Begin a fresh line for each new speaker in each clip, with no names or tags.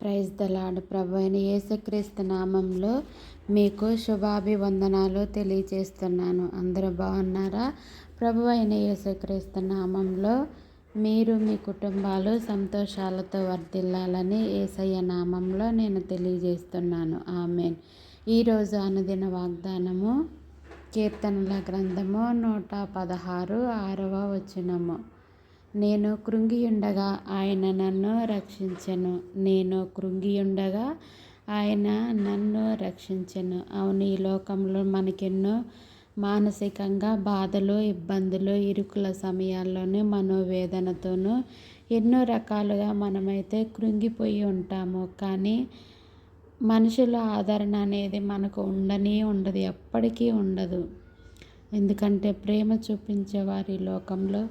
Praise the Lord ప్రభు అయిన యేసుక్రీస్తు నామంలో మీకు శుభాభివందనాలు తెలియజేస్తున్నాను. అందరూ బాగున్నారా? ప్రభు అయిన యేసుక్రీస్తు నామంలో మీరు మీ కుటుంబాలు సంతోషాలతో వర్ధిల్లాలని ఏసయ్య నామంలో నేను తెలియజేస్తున్నాను. ఆమెన్. ఈరోజు అనుదిన వాగ్దానము కీర్తనల గ్రంథము నూట పదహారు ఆరవ వచనము. నేను కృంగియుండగా ఆయన నన్ను రక్షించెను. నేను కృంగియుండగా ఆయన నన్ను రక్షించెను. అవును ఈ లోకంలో మనకెన్నో మానసికంగా బాధలు ఇబ్బందులు ఇరుకుల సమయాల్లోనూ మనోవేదనతోనూ ఎన్నో రకాలుగా మనమైతే కృంగిపోయి ఉంటాము. కానీ మనుషుల ఆదరణ అనేది మనకు ఉండనే ఉండదు ఎప్పటికీ ఉండదు. ఎందుకంటే ప్రేమ చూపించే వారి లోకంలో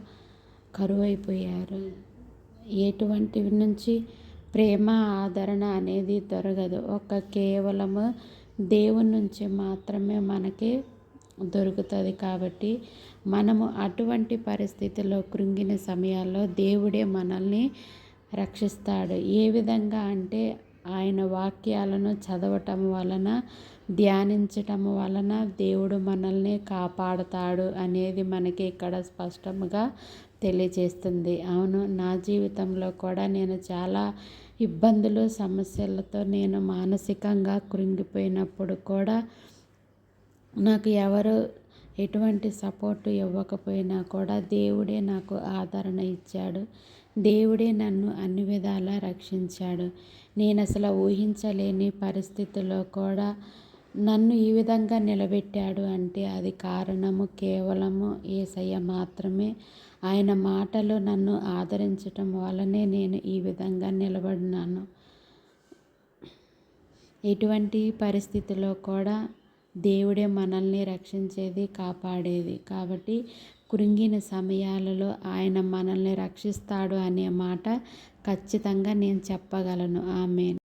కరువైపోయారు. ఎటువంటి నుంచి ప్రేమ ఆదరణ అనేది దొరకదు. ఒక కేవలము దేవుని నుంచి మాత్రమే మనకి దొరుకుతుంది కాబట్టి మనము అటువంటి పరిస్థితుల్లో కృంగిన సమయాల్లో దేవుడే మనల్ని రక్షిస్తాడు. ఏ విధంగా అంటే ఆయన వాక్యాలను చదవటం వలన ధ్యానించటం వలన దేవుడు మనల్ని కాపాడుతాడు అనేది మనకి ఇక్కడ స్పష్టంగా తెలియజేస్తుంది. అవును నా జీవితంలో కూడా నేను చాలా ఇబ్బందులు సమస్యలతో నేను మానసికంగా కృంగిపోయినప్పుడు కూడా నాకు ఎవరు ఎటువంటి సపోర్టు ఇవ్వకపోయినా కూడా దేవుడే నాకు ఆదరణ ఇచ్చాడు. దేవుడే నన్ను అన్ని విధాలా రక్షించాడు. నేను అసలు ఊహించలేని పరిస్థితుల్లో కూడా నన్ను ఈ విధంగా నిలబెట్టాడు అంటే అది కారణము కేవలము ఏసయ్య మాత్రమే. ఆయన మాటలు నన్ను ఆదరించటం వల్లనే నేను ఈ విధంగా నిలబడినాను. ఎటువంటి పరిస్థితిలో కూడా దేవుడే మనల్ని రక్షించేది కాపాడేది. కాబట్టి కృంగిన సమయాలలో ఆయన మనల్ని రక్షిస్తాడు అనే మాట ఖచ్చితంగా నేను చెప్పగలను. ఆమె